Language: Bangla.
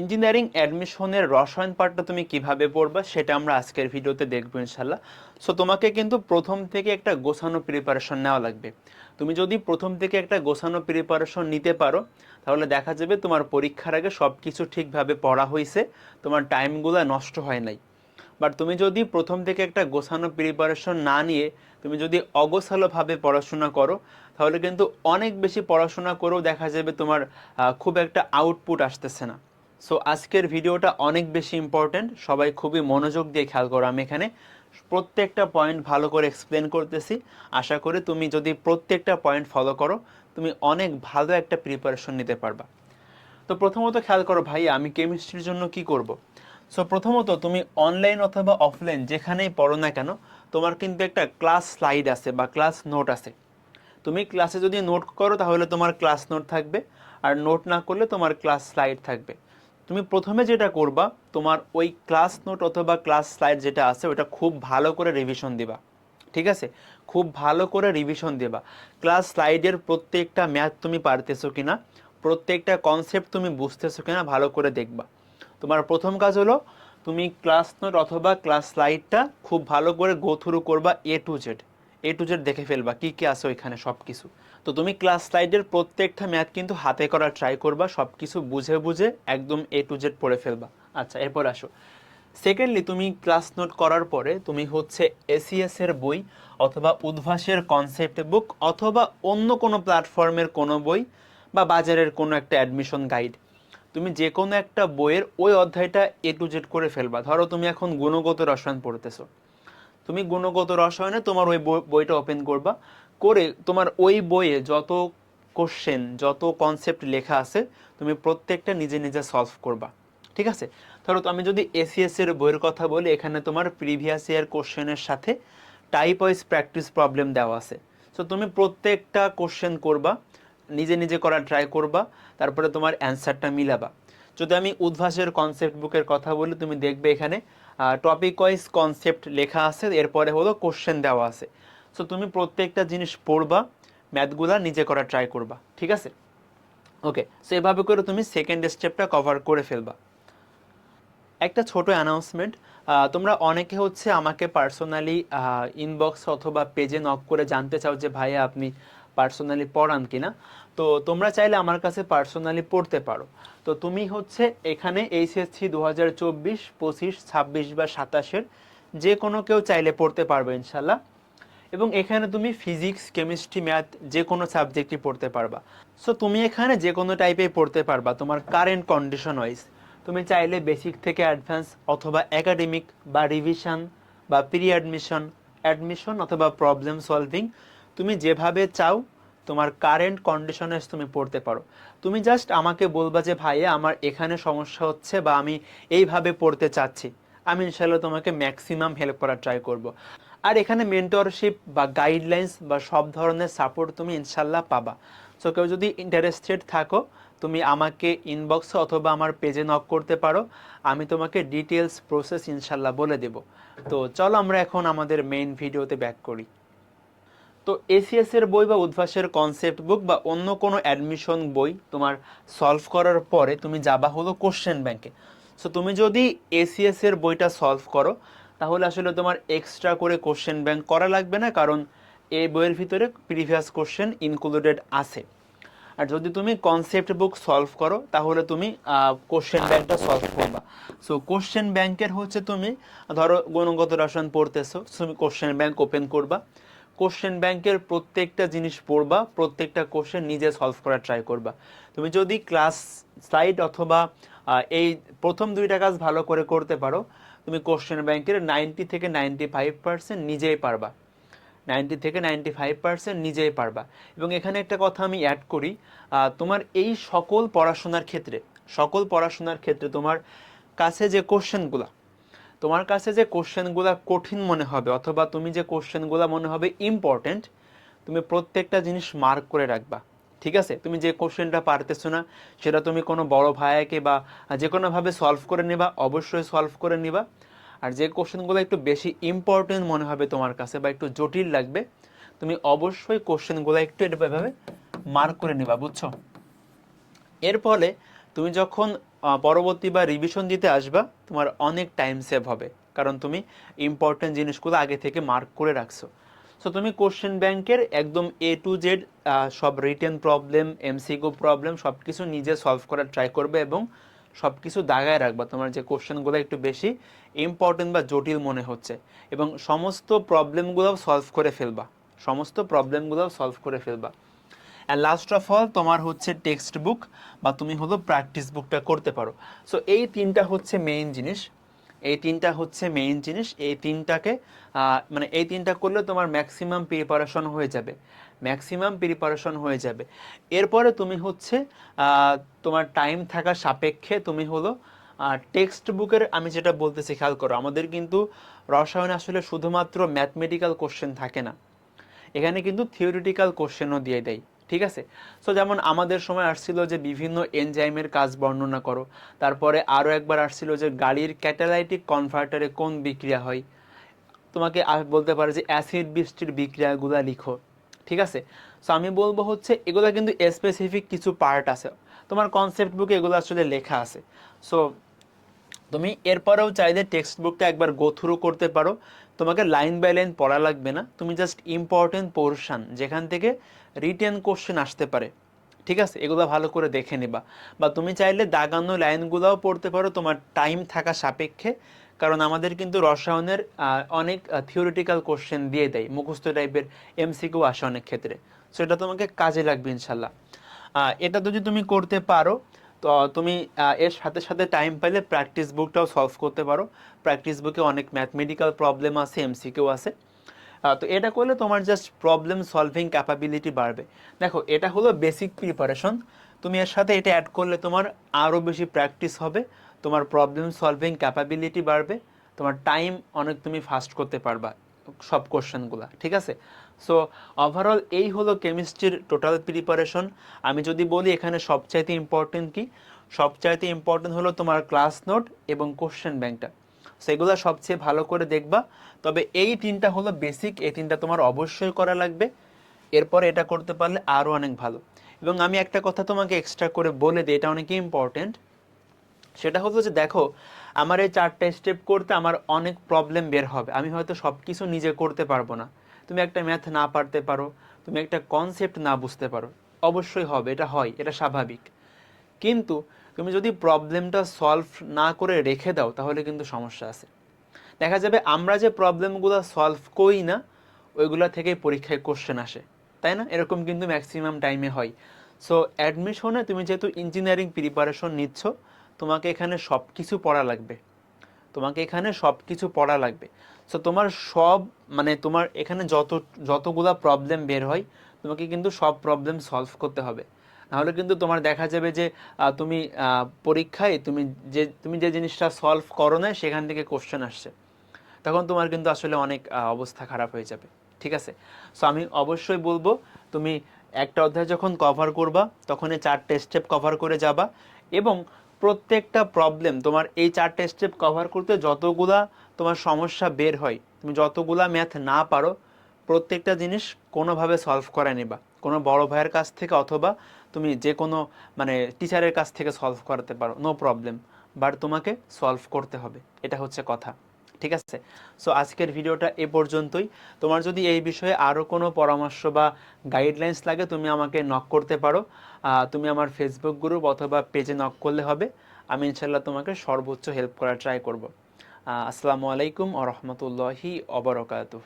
ইঞ্জিনিয়ারিং অ্যাডমিশনের রসায়ন পার্টটা তুমি কীভাবে পড়বা সেটা আমরা আজকের ভিডিওতে দেখব ইনশাল্লাহ সো তোমাকে কিন্তু প্রথম থেকে একটা গোছানো প্রিপারেশন নেওয়া লাগবে। তুমি যদি প্রথম থেকে একটা গোছানো প্রিপারেশন নিতে পারো, তাহলে দেখা যাবে তোমার পরীক্ষার আগে সব কিছু ঠিকভাবে পড়া হয়েছে, তোমার টাইমগুলো নষ্ট হয় নাই। বাট তুমি যদি প্রথম থেকে একটা গোছানো প্রিপারেশন না নিয়ে তুমি যদি অগোছালোভাবে পড়াশোনা করো, তাহলে কিন্তু অনেক বেশি পড়াশোনা করেও দেখা যাবে তোমার খুব একটা আউটপুট আসতেছে না। সো আজকের ভিডিওটা অনেক বেশি ইম্পর্ট্যান্ট সবাই খুবই মনোযোগ দিয়ে খেয়াল করো, আমি এখানে প্রত্যেকটা পয়েন্ট ভালো করে এক্সপ্লেন করতেছি। আশা করি তুমি যদি প্রত্যেকটা পয়েন্ট ফলো করো, তুমি অনেক ভালো একটা প্রিপারেশন নিতে পারবা। তো প্রথমত খেয়াল করো ভাই, আমি কেমিস্ট্রির জন্য কি করব? সো প্রথমত তুমি অনলাইন অথবা অফলাইন যেখানেই পড়ো না কেন, তোমার কিন্তু একটা ক্লাস স্লাইড আছে বা ক্লাস নোট আছে। তুমি ক্লাসে যদি নোট করো, তাহলে তোমার ক্লাস নোট থাকবে। আর নোট না করলে তোমার ক্লাস স্লাইড থাকবে। তুমি প্রথমে যেটা করবা, তোমার ওই ক্লাস নোট অথবা ক্লাস স্লাইড যেটা আছে, ওটা খুব ভালো করে রিভিশন দিবা। ঠিক আছে? খুব ভালো করে রিভিশন দেবা। ক্লাস স্লাইডের প্রত্যেকটা ম্যাথ তুমি পারতেছো কি না প্রত্যেকটা কনসেপ্ট তুমি বুঝতেছো কি না ভালো করে দেখবা। তোমার প্রথম কাজ হলো, তুমি ক্লাস নোট অথবা ক্লাস স্লাইডটা খুব ভালো করে গো থ্রু করবা A to Z A to Z দেখে ফেলবা, কি কি আছে ওইখানে সব কিছু তো তুমি ক্লাস স্লাইডের প্রত্যেকটা ম্যাথ কিন্তু হাতে করার ট্রাই করবা সব কিছু বুঝে বুঝে একদম এ টু জেড পড়ে ফেলবা। আচ্ছা এরপর আসো। সেকেন্ডলি তুমি ক্লাস নোট করার পরে তুমি হচ্ছে এসিএস এর বই অথবা উদ্ভাসের কনসেপ্ট বুক অথবা অন্য কোনো প্ল্যাটফর্মের কোনো বই বা বাজারের কোনো একটা অ্যাডমিশন গাইড তুমি যে কোনো একটা বইয়ের ওই অধ্যায়টা এ টু জেড করে ফেলবা। ধরো তুমি এখন গুণগত রসায়ন পড়তেছো। তুমি গুণগত রসায়নে তোমার ওই বই- বইটা ওপেন করবা। করে তোমার ওই বইয়ে যত কোশ্চেন যত কনসেপ্ট লেখা আছে, তুমি প্রত্যেকটা নিজে নিজে সলভ করবা। ঠিক আছে? ধরো আমি যদি এসিএস এর বইয়ের কথা বলি, এখানে তোমার প্রিভিয়াস ইয়ার কোশ্চেনের সাথে টাইপ ওয়াইজ প্র্যাকটিস প্রবলেম দেওয়া আছে। সো তুমি প্রত্যেকটা কোশ্চেন করবা, নিজে নিজে করার ট্রাই করবা, তারপরে তোমার অ্যান্সারটা মিলাবা। যদি আমি উদ্ভাসের কনসেপ্ট বুকের কথা বলি, তুমি দেখবে এখানে টপিক ওয়াইজ কনসেপ্ট লেখা আছে, এরপরে হলো কোশ্চেন দেওয়া আছে। সো তুমি প্রত্যেকটা জিনিস পড়বা ম্যাথগুলা নিজে করা ট্রাই করবা, ঠিক আছে? ওকে সো এভাবে করে তুমি সেকেন্ড স্টেপটা কভার করে ফেলবা। একটা ছোট অ্যানাউন্সমেন্ট তোমরা অনেকে হচ্ছে আমাকে পার্সোনালি ইনবক্স অথবা পেজে নক করে জানতে চাও যে, ভাইয়া, আপনি পার্সোনালি পড়ান কিনা? তো তোমরা চাইলে আমার কাছে পার্সোনালি পড়তে পারো। তো তুমি হচ্ছে এখানে এইচএসসি দু হাজার চব্বিশ, পঁচিশ, ছাব্বিশ বা সাতাশের যে কোনো কেউ চাইলে পড়তে পারবে ইনশাল্লাহ। এবং এখানে তুমি ফিজিক্স কেমিস্ট্রি ম্যাথ যে কোনো সাবজেক্টই পড়তে পারবা। সো তুমি এখানে যে কোনো টাইপে পড়তে পারবা, তোমার কারেন্ট কন্ডিশন ওয়াইজ তুমি চাইলে বেসিক থেকে অ্যাডভান্স অথবা একাডেমিক বা রিভিশন বা প্রি অ্যাডমিশন অ্যাডমিশন অথবা প্রবলেম সলভিং তুমি যেভাবে চাও তোমার কারেন্ট কন্ডিশনে তুমি পড়তে পারো। তুমি জাস্ট আমাকে বলবা যে, ভাইয়া, আমার এখানে সমস্যা হচ্ছে বা আমি এইভাবে পড়তে চাচ্ছি। আমি ইনশাল্লাহ তোমাকে ম্যাক্সিমাম হেল্প করার ট্রাই করব। আর এখানে মেন্টরশিপ বা গাইডলাইন্স বা সব ধরনের সাপোর্ট তুমি ইনশাল্লাহ পাবা। সো কেউ যদি ইন্টারেস্টেড থাকো, তুমি আমাকে ইনবক্সে অথবা আমার পেজে নক করতে পারো। আমি তোমাকে ডিটেলস প্রসেস ইনশাল্লাহ বলে দেব। তো চলো আমরা এখন আমাদের মেইন ভিডিওতে ব্যাক করি। তো এসিএস এর বই বা উদ্ভাসের কনসেপ্ট বুক বা অন্য কোনো অ্যাডমিশন বই তোমার সলভ করার পরে তুমি যাবা হলো কোশ্চেন ব্যাংকে সো তুমি যদি এসিএস এর বইটা সলভ করো, তাহলে আসলে তোমার এক্সট্রা করে কোশ্চেন ব্যাংক করা লাগবে না, কারণ এই বইয়ের ভিতরে প্রিভিয়াস কোশ্চেন ইনক্লুডেড আছে। আর যদি তুমি কনসেপ্ট বুক সলভ করো, তাহলে তুমি কোশ্চেন ব্যাংকটা সলভ করবা। সো কোশ্চেন ব্যাংকের হচ্ছে তুমি, ধরো গুণগত রসায়ন পড়তেছো, তুমি কোশ্চেন ব্যাংক ওপেন করবা। কোশ্চেন ব্যাংকের প্রত্যেকটা জিনিস পড়বা, প্রত্যেকটা কোশ্চেন নিজে সলভ করার ট্রাই করবা। তুমি যদি ক্লাস স্লাইড অথবা এই প্রথম দুইটা কাজ ভালো করে করতে পারো, তুমি কোশ্চেন ব্যাংকের নাইনটি থেকে নাইনটি ফাইভ পার্সেন্ট নিজেই পারবা। নাইনটি থেকে নাইনটি ফাইভ পার্সেন্ট নিজেই পারবা। এবং এখানে একটা কথা আমি অ্যাড করি তোমার এই সকল পড়াশোনার ক্ষেত্রে, সকল পড়াশোনার ক্ষেত্রে তোমার কাছে যে কোশ্চেনগুলা তোমার কাছে যে কোশ্চেনগুলো কঠিন মনে হবে অথবা তুমি যে কোশ্চেনগুলো মনে হবে ইম্পর্টেন্ট তুমি প্রত্যেকটা জিনিস মার্ক করে রাখবা। ঠিক আছে? তুমি যে কোশ্চেনটা পারতেছো না, সেটা তুমি কোনো বড় ভাইয়াকে বা যে কোনোভাবে সলভ করে নিবা, অবশ্যই সলভ করে নিবা। আর যে কোশ্চেনগুলো একটু বেশি ইম্পর্টেন্ট মনে হবে তোমার কাছে বা একটু জটিল লাগবে, তুমি অবশ্যই কোশ্চেনগুলো একটু এভাবে মার্ক করে নিবা, বুঝছ? এর ফলে তুমি যখন পরবর্তী বা রিভিশন দিতে আসবা, তোমার অনেক টাইম সেভ হবে। কারণ তুমি ইম্পর্টেন্ট জিনিসগুলো আগে থেকে মার্ক করে রাখছো। সো তুমি কোশ্চেন ব্যাংকের একদম এ টু জেড সব রিটেন প্রবলেম এমসিকিউ প্রবলেম সব কিছু নিজে সলভ করার ট্রাই করবে এবং সব কিছু দাগায় রাখবা। তোমার যে কোশ্চেনগুলো একটু বেশি ইম্পর্টেন্ট বা জটিল মনে হচ্ছে। এবং সমস্ত প্রবলেমগুলোও সলভ করে ফেলবা। সমস্ত প্রবলেমগুলোও সলভ করে ফেলবা। অ্যান্ড লাস্ট অফ অল তোমার হচ্ছে টেক্সট বুক বা তুমি হলো প্র্যাকটিস বুকটা করতে পারো। সো এই তিনটা হচ্ছে মেইন জিনিস। এই তিনটা হচ্ছে মেইন জিনিস। এই তিনটাকে মানে এই তিনটা করলে তোমার ম্যাক্সিমাম প্রিপারেশন হয়ে যাবে। ম্যাক্সিমাম প্রিপারেশন হয়ে যাবে। এরপরে তুমি হচ্ছে তোমার টাইম থাকা সাপেক্ষে তুমি হলো টেক্সট বুকের আমি যেটা বলতেছি, খেয়াল করো, আমাদের কিন্তু রসায়নে আসলে শুধুমাত্র ম্যাথমেটিক্যাল কোশ্চেন থাকে না। এখানে কিন্তু থিওরিটিক্যাল কোশ্চেনও দিয়ে দেয়। ঠিক আছে? সো যেমন আমাদের সময় আসছিল যে বিভিন্ন এনজাইমের কাজ বর্ণনা করো। তারপরে আরও একবার আসছিল যে গাড়ির ক্যাটালাইটিক কনভার্টারে কোন বিক্রিয়া হয়। তোমাকে বলতে পারে যে অ্যাসিড বৃষ্টির বিক্রিয়াগুলো লিখো, ঠিক আছে? সো আমি বলব হচ্ছে এগুলো কিন্তু স্পেসিফিক কিছু পার্ট আছে। তোমার কনসেপ্ট বুকে এগুলো আসলে লেখা আছে। সো তুমি এরপরেও চাইলে টেক্সট বুকটা একবার গো থ্রু করতে পারো। তোমাকে লাইন বাই লাইন পড়া লাগবে না। তুমি জাস্ট ইম্পর্টেন্ট পোর্শন যেখান থেকে রিটেন কোশ্চেন আসতে পারে। ঠিক আছে? এগুলো ভালো করে দেখে নিবা। বা তুমি চাইলে দাগানো লাইনগুলোও পড়তে পারো। তোমার টাইম থাকা সাপেক্ষে। কারণ আমাদের কিন্তু রসায়নের অনেক থিওরিটিক্যাল কোশ্চেন দিয়ে দেয়। মুখস্থ টাইপের এমসিকিউ আসে অনেক ক্ষেত্রে। সো এটা তোমাকে কাজে লাগবে ইনশাল্লাহ। এটা যদি তুমি করতে পারো তো, তুমি এর সাথে সাথে টাইম পাইলে প্র্যাকটিস বুকটাও সলভ করতে পারো। প্র্যাকটিস বুকে অনেক ম্যাথমেটিক্যাল প্রবলেম আছে এমসিকিউ আছে। তো এটা করলে তোমার জাস্ট প্রবলেম সলভিং ক্যাপাবিলিটি বাড়বে। দেখো, এটা হলো বেসিক প্রিপারেশন তুমি এর সাথে এটা অ্যাড করলে তোমার আরও বেশি প্র্যাকটিস হবে। তোমার প্রবলেম সলভিং ক্যাপাবিলিটি বাড়বে। তোমার টাইম অনেক তুমি ফাস্ট করতে পারবা সব কোশ্চেনগুলো ঠিক আছে? সো ওভারঅল এই হলো কেমিস্ট্রির টোটাল প্রিপারেশন আমি যদি বলি এখানে সবচাইতে ইম্পর্টেন্ট কি? সবচাইতে ইম্পর্টেন্ট হলো তোমার ক্লাস নোট এবং কোশ্চেন ব্যাংকটা সেগুলো সবচেয়ে ভালো করে দেখবা। তবে এই তিনটা হলো বেসিক এই তিনটা তোমার অবশ্যই করা লাগবে। এরপর এটা করতে পারলে আরও অনেক ভালো। এবং আমি একটা কথা তোমাকে এক্সট্রা করে বলে দিই, এটা অনেক ইম্পর্টেন্ট সেটা হলো যে দেখো, আমার এই চারটে স্টেপ করতে আমার অনেক প্রবলেম বের হবে। আমি হয়তো সব কিছু নিজে করতে পারব না। তুমি একটা ম্যাথ না পারতে পারো, তুমি একটা কনসেপ্ট না বুঝতে পারো, অবশ্যই হবে, এটা হয়, এটা স্বাভাবিক। কিন্তু তুমি যদি প্রবলেমটা সলভ না করে রেখে দাও, তাহলে কিন্তু সমস্যা আছে। দেখা যাবে আমরা যে প্রবলেমগুলো সলভ করি না, ওইগুলো থেকেই পরীক্ষায় কোশ্চেন আসে, তাই না? এরকম কিন্তু ম্যাক্সিমাম টাইমে হয়। সো অ্যাডমিশনে তুমি যেহেতু ইঞ্জিনিয়ারিং প্রিপারেশন নিচ্ছ, তোমাকে এখানে সব কিছু পড়া লাগবে। তোমাকে এখানে সব কিছু পড়া লাগবে। সো তোমার সব মানে তোমার এখানে যত, যতগুলা প্রবলেম বের হয়, তোমাকে কিন্তু সব প্রবলেম সলভ করতে হবে। নাহলে কিন্তু তোমার দেখা যাবে যে তুমি পরীক্ষায় তুমি যে তুমি যে জিনিসটা সলভ করো না সেখান থেকে কোশ্চেন আসছে। তখন তোমার কিন্তু আসলে অনেক অবস্থা খারাপ হয়ে যাবে। ঠিক আছে? সো আমি অবশ্যই বলব, তুমি একটা অধ্যায় যখন কভার করবা তখন এই চারটে স্টেপ কভার করে যাবা এবং প্রত্যেকটা প্রবলেম তোমার এই চারটে স্টেপ কভার করতে যতগুলা তোমার সমস্যা বের হয়, তুমি যতগুলা ম্যাথ না পারো, প্রত্যেকটা জিনিস কোনোভাবে সলভ করে নেবা। কোনো বড় ভাইয়ের কাছ থেকে অথবা তুমি যে কোনো মানে টিচারের কাছ থেকে সলভ করাতে পারো নো প্রবলেম বাট তোমাকে সলভ করতে হবে, এটা হচ্ছে কথা। ঠিক আছে? সো আজকের ভিডিওটা এ পর্যন্তই। তোমার যদি এই বিষয়ে আরও কোনো পরামর্শ বা গাইডলাইন্স লাগে, তুমি আমাকে নক করতে পারো। তুমি আমার ফেসবুক গ্রুপ অথবা পেজে নক করলে হবে। আমি ইনশাল্লাহ তোমাকে সর্বোচ্চ হেল্প করার ট্রাই করব। আসসালামু আলাইকুম আ রহমতুল্লাহি অবরকাতুহ